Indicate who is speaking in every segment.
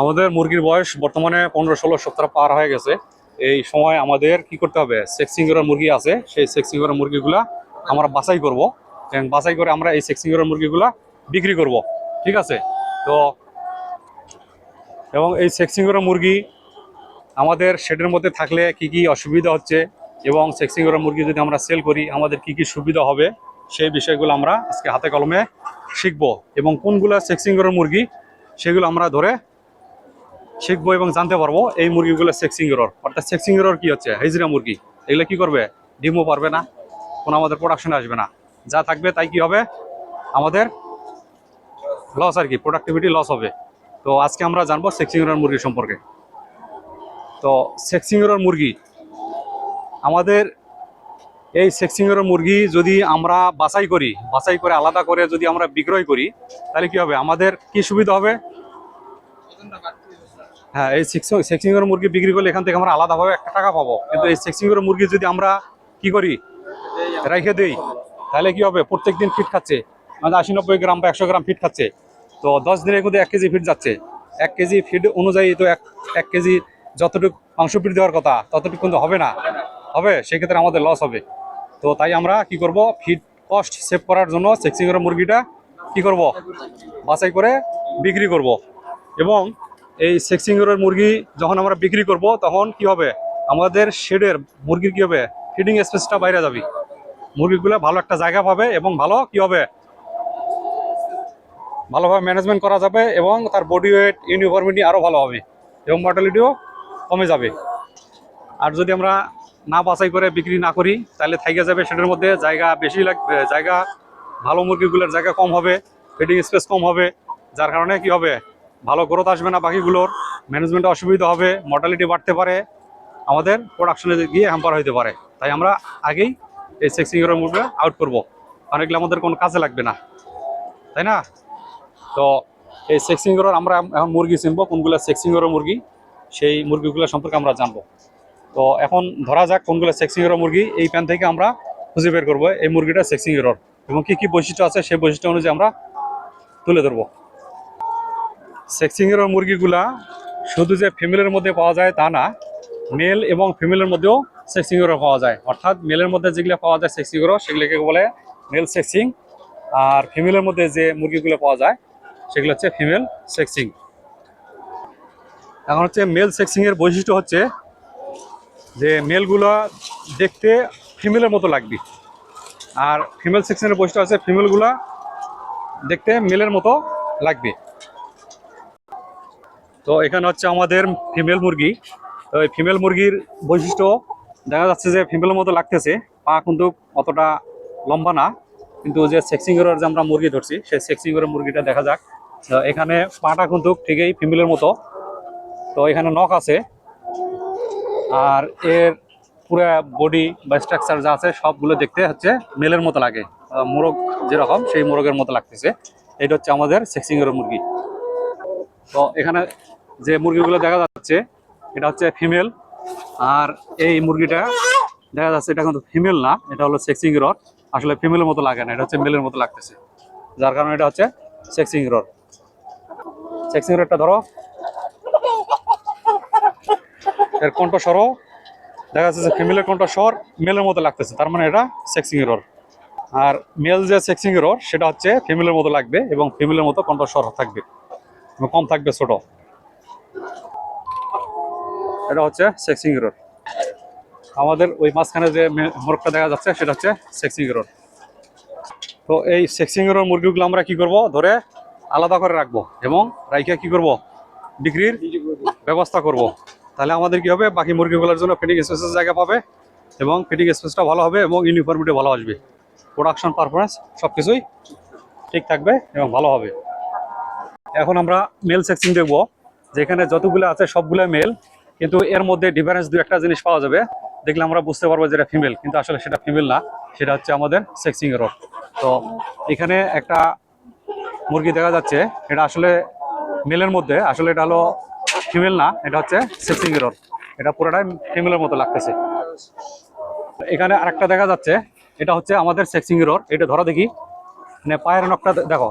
Speaker 1: আমাদের মুরগির বয়স বর্তমানে পনেরো, ষোলো সপ্তাহ পার হয়ে গেছে। এই সময় আমাদের কি করতে হবে? সেক্সিং করা মুরগি আছে। সেই সেক্সিং করা মুরগিগুলা আমরা বাছাই করব। এবং বাছাই করে আমরা এই সেক্সিং করা মুরগিগুলা বিক্রি করব। ঠিক আছে? তো এবং এই সেক্সিং করা মুরগি আমাদের শেডের মধ্যে থাকলে কি কি অসুবিধা হচ্ছে? এবং সেক্সিং করা মুরগি যদি আমরা সেল করি, আমাদের কি কি সুবিধা হবে? সেই বিষয়গুলো আমরা আজকে হাতে কলমে শিখব। এবং কোনগুলো সেক্সিং করা মুরগি, সেগুলো আমরা ধরে শিখব এবং জানতে পারব এই মুরগিগুলো সেক্সিং এরর অর্থাৎ সেক্সিং এরর কি হচ্ছে? হাইজিরা মুরগি। এগুলো কি করবে? ডিমও পারবে না। কোনো আমাদের প্রোডাকশনে আসবে না। যা থাকবে তাই কি হবে? আমাদের লস আর কি প্রোডাক্টিভিটি লস হবে। তো আজকে আমরা জানব সেক্সিং এরর মুরগি সম্পর্কে। তো সেক্সিং এরর মুরগি, আমাদের এই সেক্সিং এরর মুরগি যদি আমরা বাছাই করি, বাছাই করে আলাদা করে যদি আমরা বিক্রয় করি, তাহলে কি হবে? আমাদের কি সুবিধা হবে? হ্যাঁ এই সেক্সিং এর মুরগি বিক্রি করলে এখান থেকে আমরা আলাদাভাবে একটা টাকা পাবো। কিন্তু এই সেক্সিং মুরগি যদি আমরা কি করি? রেখে দেই, তাহলে কি হবে? প্রত্যেক দিন ফিট খাচ্ছে। মানে আশি নব্বই গ্রাম বা একশো গ্রাম ফিট খাচ্ছে। তো দশ দিনের মধ্যে এক কেজি ফিট যাচ্ছে। এক কেজি ফিড অনুযায়ী তো এক এক কেজি যতটুকু মাংস ফিট দেওয়ার কথা, ততটুকু কিন্তু হবে না। হবে, সেক্ষেত্রে আমাদের লস হবে। তো তাই আমরা কি করব? ফিড কস্ট সেভ করার জন্য সেক্সিং মুরগিটা কি করব? বাছাই করে বিক্রি করব। এবং এই সেক্সিং এর মুরগি যখন আমরা বিক্রি করব, তখন কি হবে? আমাদের শেডের মুরগির কী হবে? ফিডিং স্পেসটা বাইরে যাবে। মুরগিগুলো ভালো একটা জায়গা পাবে এবং ভালো কি হবে? ভালোভাবে ম্যানেজমেন্ট করা যাবে এবং তার বডি ওয়েট ইউনিফর্মিটি আরও ভালো হবে এবং মর্টালিটিও কমে যাবে। আর যদি আমরা না বাছাই করে বিক্রি না করি, তাহলে থাইকে যাবে সেটার মধ্যে। জায়গা বেশি লাগবে জায়গা, ভালো মুরগিগুলোর জায়গা কম হবে ফিডিং স্পেস কম হবে। যার কারণে কি হবে? ভালো গ্রোথ আসবে না বাকিগুলোর ম্যানেজমেন্টে অসুবিধা হবে মর্টালিটি বাড়তে পারে, আমাদের প্রোডাকশনে গিয়ে হ্যাম্পার হতে পারে। তাই আমরা আগেই এই সেক্সিংয়ের মুরগি আউট করব। কারণ এগুলো আমাদের কোনো কাজে লাগবে না। তাই না? তো এই সেক্সিংয়ের আমরা এখন মুরগি চিনবো, কোনগুলো সেক্সিংয়ের মুরগি, সেই মুরগিগুলো সম্পর্কে আমরা জানব। তো এখন ধরা যাক কোনগুলো সেক্সিং এরর মুরগি এই প্যান থেকে আমরা খুঁজে বের করব, এই মুরগিটা সেক্সিং এরর এবং কী কী বৈশিষ্ট্য আছে সেই বৈশিষ্ট্য অনুযায়ী আমরা তুলে ধরবো। সেক্সিং এরর মুরগিগুলা শুধু যে ফিমেলের মধ্যে পাওয়া যায় তা না মেল এবং ফিমেলের মধ্যেও সেক্সিংয়েরও পাওয়া যায়। অর্থাৎ মেলের মধ্যে যেগুলো পাওয়া যায় সেক্সিং এরর সেগুলোকে বলে মেল সেক্সিং আর ফিমেলের মধ্যে যে মুরগিগুলো পাওয়া যায়, সেগুলো হচ্ছে ফিমেল সেক্সিং এখন হচ্ছে মেল সেক্সিংয়ের বৈশিষ্ট্য হচ্ছে যে মেলগুলো দেখতে ফিমেলের মতো লাগবে। আর ফিমেল সেকশনের বৈশিষ্ট্য আছে ফিমেলগুলো দেখতে মেলের মতো লাগবে। তো এখানে হচ্ছে আমাদের ফিমেল মুরগি। তো এই ফিমেল মুরগির বৈশিষ্ট্য দেখা যাচ্ছে যে ফিমেলের মতো লাগতেছে। পা কিন্তু অতটা লম্বা না, কিন্তু যে সেক্সিংয়ের যে আমরা মুরগি ধরছি, সেই সেক্সিংয়ের মুরগিটা দেখা যাক। এখানে পাটা কিন্তু ঠিকই ফিমেলের মতো। তো এখানে নখ আছে। আর এর পুরো বডি বা স্ট্রাকচার যা আছে, সবগুলো দেখতে হচ্ছে মেলের মতো লাগে। মোরগ যেরকম, সেই মোরগের মতো লাগতেছে। এটা হচ্ছে আমাদের সেক্সিং মুরগি। তো এখানে যে মুরগিগুলো দেখা যাচ্ছে, এটা হচ্ছে ফিমেল আর এই মুরগিটা দেখা যাচ্ছে এটা কিন্তু ফিমেল না, এটা হলো সেক্সিং রড আসলে ফিমেলের মতো লাগে না, এটা হচ্ছে মেলের মতো লাগতেছে। যার কারণে এটা হচ্ছে সেক্সিং রড সেক্সিং রডটা ধরো। এর কণ্ঠস্বরও দেখা যাচ্ছে যে ফিমেলের কণ্ঠস্বর মেলের মতো লাগতেছে, তার মানে এটা সেক্সিং এরর আর মেল যে সেক্সিং এরর সেটা হচ্ছে ফিমেলের মতো লাগবে এবং ফিমেলের মতো কণ্ঠস্বর থাকবে কম থাকবে ছোট। এটা হচ্ছে সেক্সিং রোড আমাদের ওই মাঝখানে যে মোরগটা দেখা যাচ্ছে, সেটা হচ্ছে সেক্সিং রোড তো এই সেক্সিং এরর মুরগিগুলো আমরা কি করব? ধরে আলাদা করে রাখব এবং রাইখে কি করব? বিক্রির ব্যবস্থা করব। তাহলে আমাদের কি হবে? বাকি মুরগিগুলোর জন্য ফিটিং স্পেসের জায়গা পাবে এবং ফিটিং স্পেসটা ভালো হবে এবং ইউনিফর্মিটি ভালো আসবে। প্রোডাকশন পারফরমেন্স সব কিছুই ঠিক থাকবে এবং ভালো হবে। এখন আমরা মেল সেকশন দেখব। যেখানে যতগুলো আছে সবগুলো মেল কিন্তু এর মধ্যে ডিফারেন্স দু একটা জিনিস পাওয়া যাবে। দেখলে আমরা বুঝতে পারব যে এটা ফিমেল কিন্তু আসলে সেটা ফিমেল না। সেটা হচ্ছে আমাদের সেক্সিং এর তো এখানে একটা মুরগি দেখা যাচ্ছে, এটা আসলে মেলের মধ্যে, আসলে এটা হলো ফিমেল না, এটা হচ্ছে সেক্সিং এরর এটা পুরোটাই ফিমেলের মতো লাগতেছে। এখানে আরেকটা দেখা যাচ্ছে, এটা হচ্ছে আমাদের সেক্সিং এরর এটা ধরো দেখি। মানে পায়ের নখটা দেখো।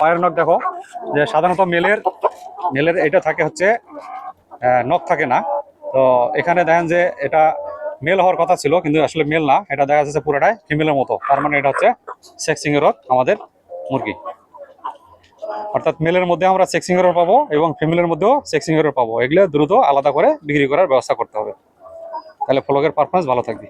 Speaker 1: পায়ের নখ দেখো, যে সাধারণত মেলের মেলের এটা থাকে হচ্ছে নখ থাকে না। তো এখানে দেখেন যে এটা মেল হওয়ার কথা ছিল, কিন্তু আসলে মেল না। এটা দেখা যাচ্ছে পুরোটাই ফিমেলের মতো। তার মানে এটা হচ্ছে সেক্সিং এর আমাদের মুরগি। অর্থাৎ মেলের মধ্যে আমরা সেক্সিং এর পাবো এবং ফিমেলের মধ্যেও সেক্সিং এর পাবো। এগুলো দ্রুত আলাদা করে বিক্রি করার ব্যবস্থা করতে হবে। তাহলে ফলকের পারফরমেন্স ভালো থাকবে।